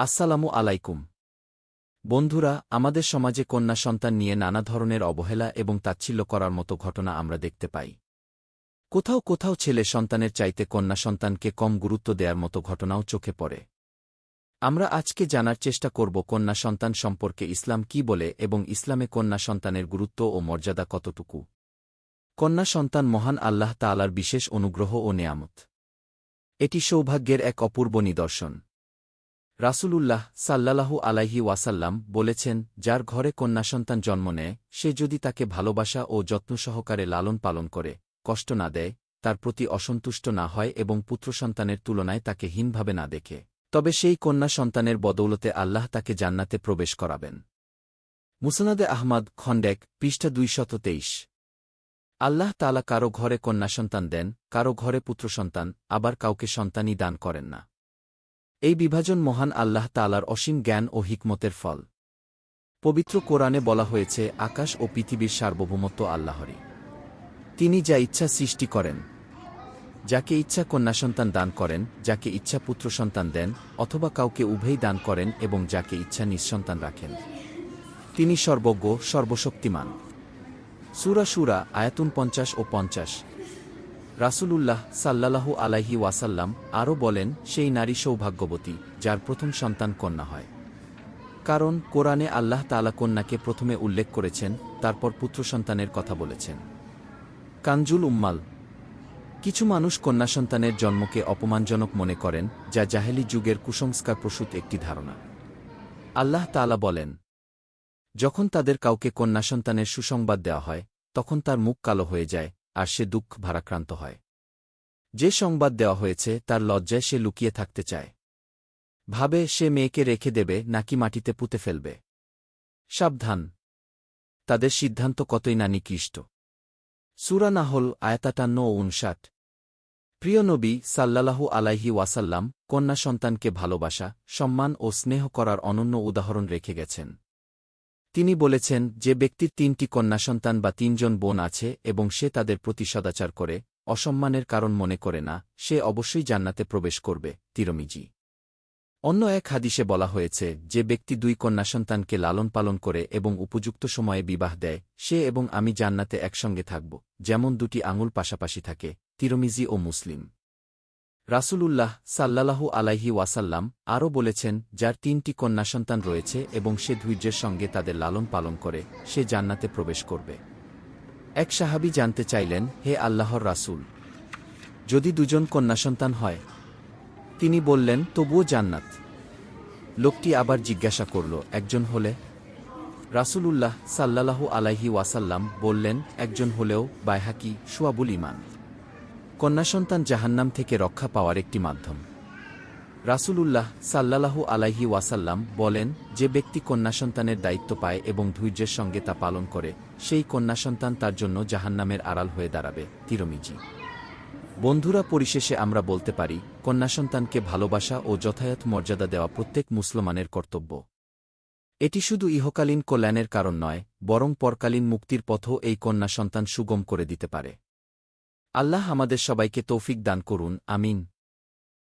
আসসালামু আলাইকুম। বন্ধুরা, আমাদের সমাজে কন্যা সন্তান নিয়ে নানা ধরনের অবহেলা এবং তাচ্ছিল্য করার মতো ঘটনা আমরা দেখতে পাই। কোথাও কোথাও ছেলে সন্তানের চাইতে কন্যা সন্তানকে কম গুরুত্ব দেওয়ার মতো ঘটনাও চোখে পড়ে। আমরা আজকে জানার চেষ্টা করব কন্যা সন্তান সম্পর্কে ইসলাম কি বলে এবং ইসলামে কন্যা সন্তানের গুরুত্ব ও মর্যাদা কতটুকু। কন্যা সন্তান মহান আল্লাহ তাআলার বিশেষ অনুগ্রহ ও নেয়ামত। এটি সৌভাগ্যের এক অপূর্ব নিদর্শন। রাসূলুল্লাহ সাল্লাল্লাহু আলাইহি ওয়াসাল্লাম বলেছেন, যার ঘরে কন্যা সন্তান জন্ম নেয়, সে যদি তাকে ভালোবাসা ও যত্ন সহকারে লালন পালন করে, কষ্ট না দেয়, তার প্রতি অসন্তুষ্ট না হয় এবং পুত্রসন্তানের তুলনায় তাকে হীনভাবে না দেখে, তবে সেই কন্যা সন্তানের বদৌলতে আল্লাহ তাকে জান্নাতে প্রবেশ করাবেন। মুসনাদে আহমদ খন্ডেক পৃষ্ঠা দুইশত তেইশ। আল্লাহ তালা কারও ঘরে কন্যা সন্তান দেন, কারও ঘরে পুত্রসন্তান আবার কাউকে সন্তানই দান করেন না। এই বিভাজন মহান আল্লাহ তালার অসীম জ্ঞান ও হিকমতের ফল। পবিত্র কোরআনে বলা হয়েছে, আকাশ ও পৃথিবীর সার্বভৌমত্ব আল্লাহরই। তিনি যা ইচ্ছা সৃষ্টি করেন, যাকে ইচ্ছা কন্যা সন্তান দান করেন, যাকে ইচ্ছা পুত্র সন্তান দেন, অথবা কাউকে উভয়ই দান করেন এবং যাকে ইচ্ছা নিঃসন্তান রাখেন। তিনি সর্বজ্ঞ, সর্বশক্তিমান। সুরা সুরা আয়াতুন পঞ্চাশ ও পঞ্চাশ। রাসূলুল্লাহ সাল্লাল্লাহু আলাইহি ওয়াসাল্লাম আরও বলেন, সেই নারী সৌভাগ্যবতী, যার প্রথম সন্তান কন্যা হয়। কারণ কোরআনে আল্লাহ তালা কন্যাকে প্রথমে উল্লেখ করেছেন, তারপর পুত্র সন্তানের কথা বলেছেন। কানজুল উম্মাল। কিছু মানুষ কন্যা সন্তানের জন্মকে অপমানজনক মনে করেন, যা জাহেলি যুগের কুসংস্কার প্রসূত একটি ধারণা। আল্লাহ তালা বলেন, যখন তাদের কাউকে কন্যা সন্তানের সুসংবাদ দেওয়া হয়, তখন তার মুখ কালো হয়ে যায় আর সে দুঃখ ভারাক্রান্ত হয়। যে সংবাদ দেওয়া হয়েছে, তার লজ্জায় সে লুকিয়ে থাকতে চায়। ভাবে, সে মেয়েকে রেখে দেবে, নাকি মাটিতে পুঁতে ফেলবে। সাবধান। তাদের সিদ্ধান্ত কতই না নিকৃষ্ট। সুরা নাহল আয়াতাটান্ন ও উনষাট প্রিয় নবী সাল্লাল্লাহু আলাইহি ওয়াসাল্লাম, কন্যা সন্তানকে ভালোবাসা, সম্মান ও স্নেহ করার অনন্য উদাহরণ রেখে গেছেন। তিনি বলেছেন যে ব্যক্তির তিনটি কন্যা সন্তান বা তিনজন বোন আছে এবং সে তাদের প্রতি সদাচার করে, অসম্মানের কারণ মনে করে না, সে অবশ্যই জান্নাতে প্রবেশ করবে, তিরমিজি। অন্য এক হাদিসে বলা হয়েছে যে ব্যক্তি দুই কন্যা সন্তানকে লালন পালন করে এবং উপযুক্ত সময়ে বিবাহ দেয়, সে এবং আমি জান্নাতে একসঙ্গে থাকব, যেমন দুটি আঙুল পাশাপাশি থাকে, তিরমিজি ও মুসলিম। রাসূলুল্লাহ সাল্লাল্লাহু আলাইহি ওয়াসাল্লাম আরও বলেছেন, যার তিনটি কন্যা সন্তান রয়েছে এবং সে ধৈর্যের সঙ্গে তাদের লালন পালন করে, সে জান্নাতে প্রবেশ করবে। এক সাহাবি জানতে চাইলেন, হে আল্লাহর রাসূল, যদি দুজন কন্যা সন্তান হয়? তিনি বললেন, তবুও জান্নাত। লোকটি আবার জিজ্ঞাসা করল, একজন হলে? রাসূলুল্লাহ সাল্লাল্লাহু আলাইহি ওয়াসাল্লাম বললেন, একজন হলেও বাইহাকি সুয়াবুল ইমান কন্যা সন্তান জাহান্নাম থেকে রক্ষা পাওয়ার একটি মাধ্যম। রাসূলুল্লাহ সাল্লাল্লাহু আলাইহি ওয়াসাল্লাম বলেন, যে ব্যক্তি কন্যা সন্তানের দায়িত্ব পায় এবং ধৈর্যের সঙ্গে তা পালন করে, সেই কন্যা সন্তান তার জন্য জাহান্নামের আড়াল হয়ে দাঁড়াবে। তিরমিজি। বন্ধুরা, পরিশেষে আমরা বলতে পারি কন্যা সন্তানকে ভালোবাসা ও যথাযথ মর্যাদা দেওয়া প্রত্যেক মুসলমানের কর্তব্য। এটি শুধু ইহকালীন কল্যাণের কারণ নয়, বরং পরকালীন মুক্তির পথও এই কন্যা সন্তান সুগম করে দিতে পারে। আল্লাহ আমাদের সবাইকে তৌফিক দান করুন আমিন।